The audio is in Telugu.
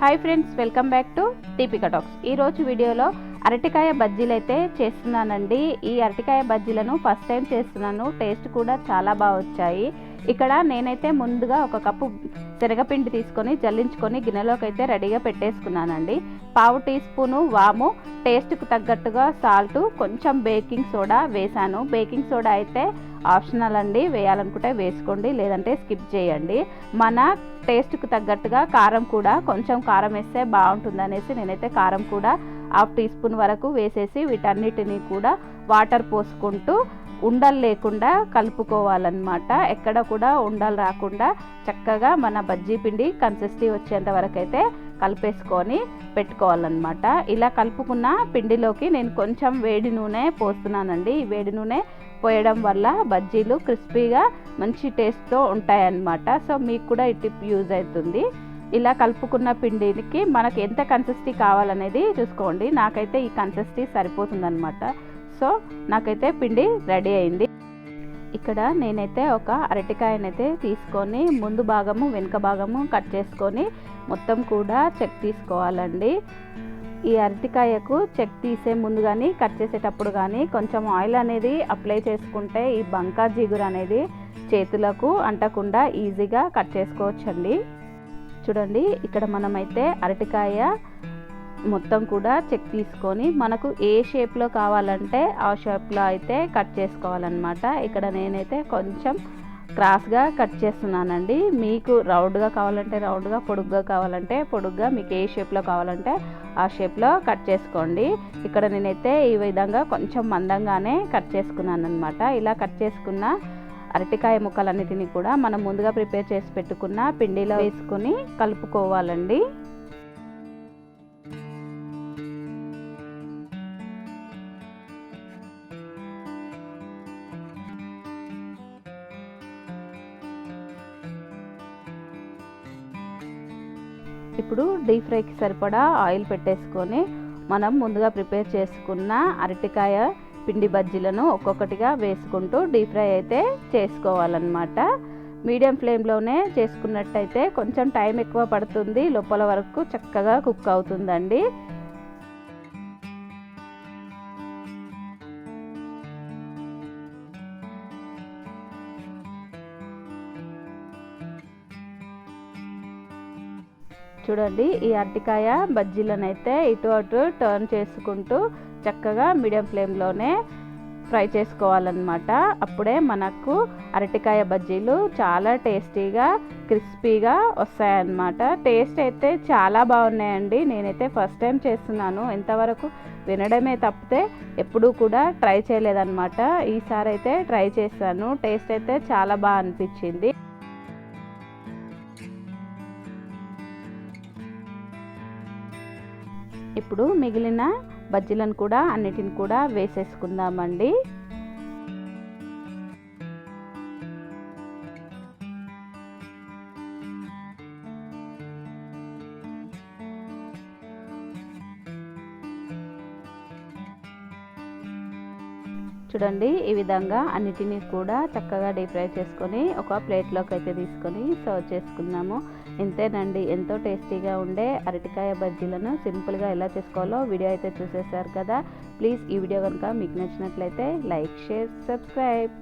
Hi friends welcome back to Teepika talks ఈరోజు వీడియోలో అరటికాయ బజ్జీలు అయితే చేస్తున్నానండి. ఈ అరటికాయ బజ్జీలను ఫస్ట్ టైం చేస్తున్నాను. టేస్ట్ కూడా చాలా బాగా వచ్చాయి. ఇక్కడ నేనైతే ముందుగా ఒక కప్పు శనగపిండి తీసుకొని జల్లించుకొని గిన్నెలోకి అయితే రెడీగా పెట్టేసుకున్నానండి. పావు టీ స్పూను వాము టేస్ట్కు తగ్గట్టుగా సాల్ట్ కొంచెం బేకింగ్ సోడా వేసాను బేకింగ్ సోడా అయితే ఆప్షనల్ అండి. వేయాలనుకుంటే వేసుకోండి లేదంటే స్కిప్ చేయండి. మన టేస్ట్కు తగ్గట్టుగా కారం కూడా కొంచెం కారం వేస్తే బాగుంటుంది అనేసి నేనైతే కారం కూడా హాఫ్ టీ స్పూన్ వరకు వేసేసి వీటన్నిటిని కూడా వాటర్ పోసుకుంటూ ఉండలు లేకుండా కలుపుకోవాలన్నమాట. ఎక్కడ కూడా ఉండలు రాకుండా చక్కగా మన బజ్జీ పిండి కన్సిస్టీ వచ్చేంత వరకు అయితే కలిపేసుకొని పెట్టుకోవాలన్నమాట. ఇలా కలుపుకున్న పిండిలోకి నేను కొంచెం వేడి నూనె పోస్తున్నానండి. ఈ వేడి నూనె పోయడం వల్ల బజ్జీలు క్రిస్పీగా మంచి టేస్ట్తో ఉంటాయన్నమాట. సో మీకు కూడా ఈ టిప్ యూజ్ అవుతుంది. ఇలా కలుపుకున్న పిండికి మనకు ఎంత కన్సిస్టీ కావాలనేది చూసుకోండి. నాకైతే ఈ కన్సిస్టీ సరిపోతుందన్నమాట. సో నాకైతే పిండి రెడీ అయింది. ఇక్కడ నేనైతే ఒక అరటికాయనైతే తీసుకొని ముందు భాగము వెనుక భాగము కట్ చేసుకొని మొత్తం కూడా చెక్ తీసుకోవాలండి. ఈ అరటికాయకు చెక్ తీసే ముందు కానీ కట్ చేసేటప్పుడు కానీ కొంచెం ఆయిల్ అనేది అప్లై చేసుకుంటే ఈ బంకా జిగురు అనేది చేతులకు అంటకుండా ఈజీగా కట్ చేసుకోవచ్చండి. చూడండి ఇక్కడ మనమైతే అరటికాయ మొత్తం కూడా చెక్ తీసుకొని మనకు ఏ షేప్లో కావాలంటే ఆ షేప్లో అయితే కట్ చేసుకోవాలన్నమాట. ఇక్కడ నేనైతే కొంచెం క్రాస్గా కట్ చేస్తున్నానండి. మీకు రౌండ్గా కావాలంటే రౌండ్గా పొడుగ్గా కావాలంటే పొడుగ్గా మీకు ఏ షేప్లో కావాలంటే ఆ షేప్లో కట్ చేసుకోండి. ఇక్కడ నేనైతే ఈ విధంగా కొంచెం మందంగానే కట్ చేసుకున్నాను అనమాట ఇలా కట్ చేసుకున్న అరటికాయ ముక్కలన్నిటిని కూడా మనం ముందుగా ప్రిపేర్ చేసి పెట్టుకున్న పిండిలో వేసుకొని కలుపుకోవాలండి. ఇప్పుడు డీప్ ఫ్రైకి సరిపడా ఆయిల్ పెట్టేసుకొని మనం ముందుగా ప్రిపేర్ చేసుకున్న అరటికాయ పిండి బజ్జీలను ఒక్కొక్కటిగా వేసుకుంటూ డీప్ ఫ్రై అయితే చేసుకోవాలన్నమాట. మీడియం ఫ్లేమ్లోనే చేసుకున్నట్టయితే కొంచెం టైం ఎక్కువ పడుతుంది. లోపల వరకు చక్కగా కుక్ అవుతుందండి. చూడండి ఈ అరటికాయ బజ్జీలను అయితే ఇటు అటు టర్న్ చేసుకుంటూ చక్కగా మీడియం ఫ్లేమ్లోనే ఫ్రై చేసుకోవాలన్నమాట. అప్పుడే మనకు అరటికాయ బజ్జీలు చాలా టేస్టీగా క్రిస్పీగా వస్తాయన్నమాట. టేస్ట్ అయితే చాలా బాగున్నాయండి. నేనైతే ఫస్ట్ టైం చేస్తున్నాను. ఇంతవరకు వినడమే తప్పితే ఎప్పుడూ కూడా ట్రై చేయలేదన్నమాట. ఈసారి అయితే ట్రై చేశాను. టేస్ట్ అయితే చాలా బాగా అనిపించింది. ఇప్పుడు మిగిలిన బజ్జీలను కూడా అన్నిటిని కూడా వేసేసుకుందామండి. చూడండి ఈ విధంగా అన్నిటినీ కూడా చక్కగా డీప్ ఫ్రై చేసుకొని ఒక ప్లేట్లోకి అయితే తీసుకొని సర్వ్ చేసుకుందాము. ఇంతేనండి ఎంతో టేస్టీగా ఉండే అరటికాయ బజ్జీలను సింపుల్గా ఎలా చేసుకోవాలో వీడియో అయితే చూసేసారు కదా. ప్లీజ్ ఈ వీడియో కనుక మీకు నచ్చినట్లయితే లైక్ షేర్ సబ్స్క్రైబ్.